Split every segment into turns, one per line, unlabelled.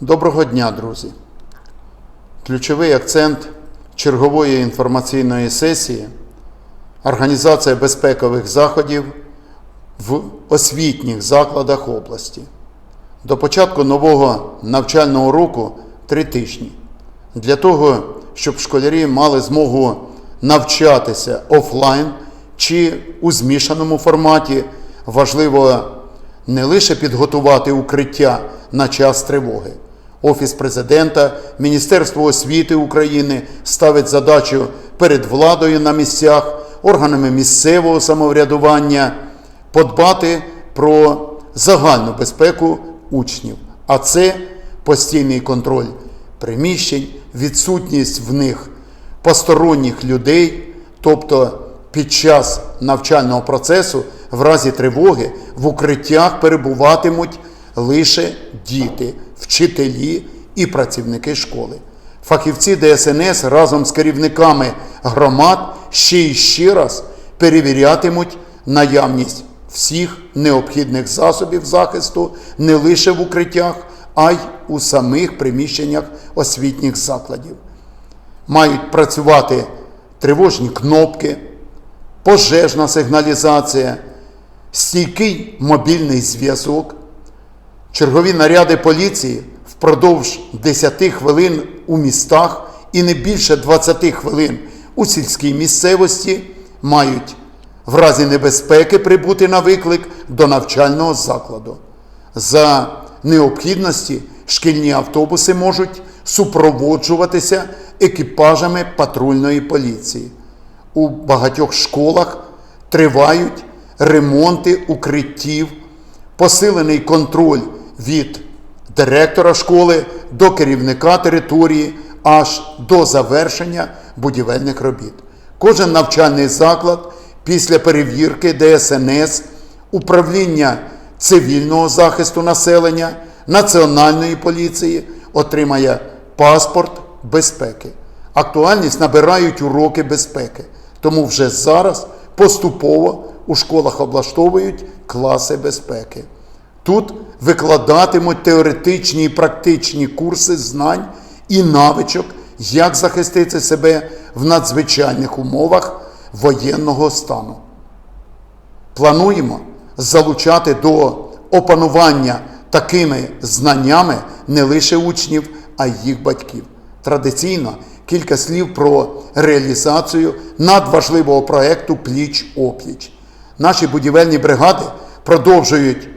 Доброго дня, друзі! Ключовий акцент чергової інформаційної сесії організація безпекових заходів в освітніх закладах області. До початку нового навчального року три тижні. Для того, щоб школярі мали змогу навчатися офлайн чи у змішаному форматі, важливо не лише підготувати укриття на час тривоги. Офіс президента, Міністерство освіти України ставить задачу перед владою на місцях, органами місцевого самоврядування подбати про загальну безпеку учнів, а це постійний контроль приміщень, відсутність в них посторонніх людей, тобто під час навчального процесу в разі тривоги в укриттях перебуватимуть лише діти, вчителі і працівники школи. Фахівці ДСНС разом з керівниками громад ще і ще раз перевірятимуть наявність всіх необхідних засобів захисту не лише в укриттях, а й у самих приміщеннях освітніх закладів. Мають працювати тривожні кнопки, пожежна сигналізація, стійкий мобільний зв'язок, чергові наряди поліції впродовж 10 хвилин у містах і не більше 20 хвилин у сільській місцевості мають в разі небезпеки прибути на виклик до навчального закладу. За необхідності шкільні автобуси можуть супроводжуватися екіпажами патрульної поліції. У багатьох школах тривають ремонти укриттів, посилений контроль від директора школи до керівника території аж до завершення будівельних робіт. Кожен навчальний заклад після перевірки ДСНС, управління цивільного захисту населення, Національної поліції отримає паспорт безпеки. Актуальність набирають уроки безпеки, тому вже зараз поступово у школах облаштовують класи безпеки. Тут викладатимуть теоретичні і практичні курси знань і навичок, як захистити себе в надзвичайних умовах воєнного стану. Плануємо залучати до опанування такими знаннями не лише учнів, а й їх батьків. Традиційно кілька слів про реалізацію надважливого проєкту Пліч-опліч. Наші будівельні бригади продовжують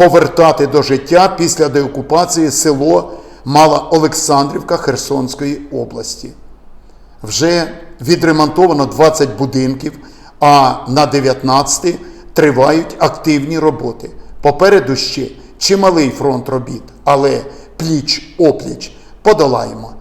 повертати до життя після деокупації село Мала Олександрівка Херсонської області. Вже відремонтовано 20 будинків, а на 19 тривають активні роботи. Попереду ще чималий фронт робіт, але пліч-опліч подолаємо.